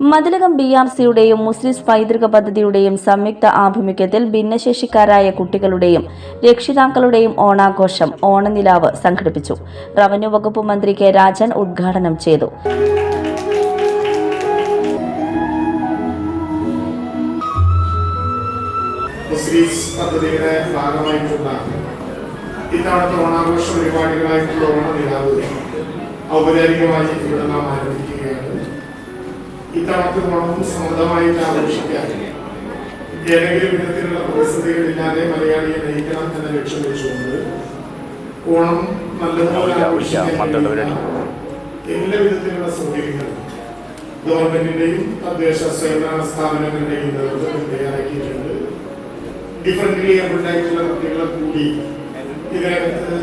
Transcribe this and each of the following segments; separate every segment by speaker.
Speaker 1: Mathilakam B R സിയുടെയും മുസ്ലിം പൈതൃക പദ്ധതിയുടെയും സംയുക്ത ആഭിമുഖ്യത്തിൽ ഭിന്നശേഷിക്കാരായ കുട്ടികളുടെയും രക്ഷിതാക്കളുടെയും ഓണാഘോഷം ഓണനിലാവ് സംഘടിപ്പിച്ചു. റവന്യൂ വകുപ്പ് മന്ത്രി കെ രാജൻ ഉദ്ഘാടനം ചെയ്തു.
Speaker 2: ഇത്തവണത്തെ ഓണാഘോഷ പരിപാടികളായിട്ടുള്ള ഓണനിലാവ് ഔപചാരികമായി ഇവിടെ നാം ആരംഭിക്കുകയാണ് ഇത്തവണത്തെ ഓണവും സമൃദ്ധമായിട്ട് ആഘോഷിക്കാൻ ഏതെങ്കിലും വിധത്തിലുള്ള പ്രതിസന്ധികളില്ലാതെ മലയാളിയെ നയിക്കണം എന്ന ലക്ഷ്യം വെച്ചുകൊണ്ട് ഓണം നല്ലതുപോലെ ആഘോഷിക്കാൻ എല്ലാ വിധത്തിലുള്ള സൗകര്യങ്ങളും ഗവൺമെന്റിന്റെയും തദ്ദേശ സ്വയംഭരണ സ്ഥാപനങ്ങളുടെയും നേതൃത്വത്തിൽ തയ്യാറാക്കിയിട്ടുണ്ട്. ഡിഫറന്റ്ലി ഏബിൾഡ് ആയിട്ടുള്ള കുട്ടികളെ കൂടി ഇതിനകത്ത്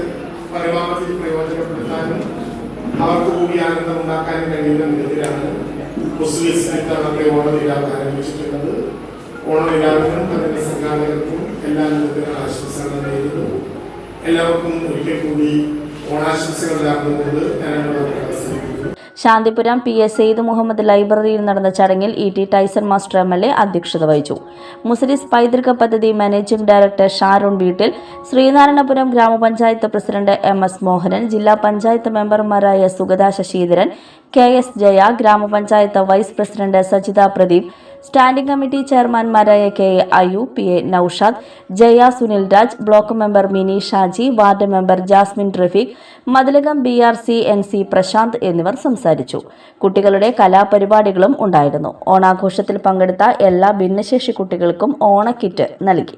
Speaker 2: പരമാവധി പ്രയോജനപ്പെടുത്താനും അവർക്ക് കൂടി ആനന്ദം ഉണ്ടാക്കാനും കഴിയുന്ന വിധത്തിലാണ് മുസ്ലിംസ് ഇത്തവണത്തെ ഓണനിലാവ് ആരംഭിച്ചിട്ടുള്ളത്. ഓണനിലാവിനും അതിന്റെ സംഘാടകർക്കും എല്ലാ വിധത്തിലും ആശംസകൾ നേരുന്നു. എല്ലാവർക്കും ഒരിക്കൽ കൂടി ഓണാശംസകൾ നേർന്നുകൊണ്ട്
Speaker 1: ശാന്തിപുരം പി എസ് സെയ്ദ് മുഹമ്മദ് ലൈബ്രറിയിൽ നടന്ന ചടങ്ങിൽ E T Tyson master M L A അധ്യക്ഷത വഹിച്ചു. മുസ്ലിസ് പൈതൃക പദ്ധതി മാനേജിംഗ് ഡയറക്ടർ ഷാരോൺ വീട്ടിൽ ശ്രീനാരായണപുരം ഗ്രാമപഞ്ചായത്ത് പ്രസിഡന്റ് എം എസ് മോഹനൻ ജില്ലാ പഞ്ചായത്ത് മെമ്പർമാരായ സുഗത ശശീധരൻ കെ എസ് ജയ ഗ്രാമപഞ്ചായത്ത് vice president Sajitha Pradeep standing committee ചെയർമാൻമാരായ K A അയു P A Noushad Jaya Sunil Raj block member Mini Shaji ward member Jasmin Rafeeq Mathilakam B R C N C Prashanth എന്നിവർ സംസാരിച്ചു. കുട്ടികളുടെ കലാപരിപാടികളും ഉണ്ടായിരുന്നു. ഓണാഘോഷത്തിൽ പങ്കെടുത്ത എല്ലാ ഭിന്നശേഷി കുട്ടികൾക്കും ഓണക്കിറ്റ് നൽകി.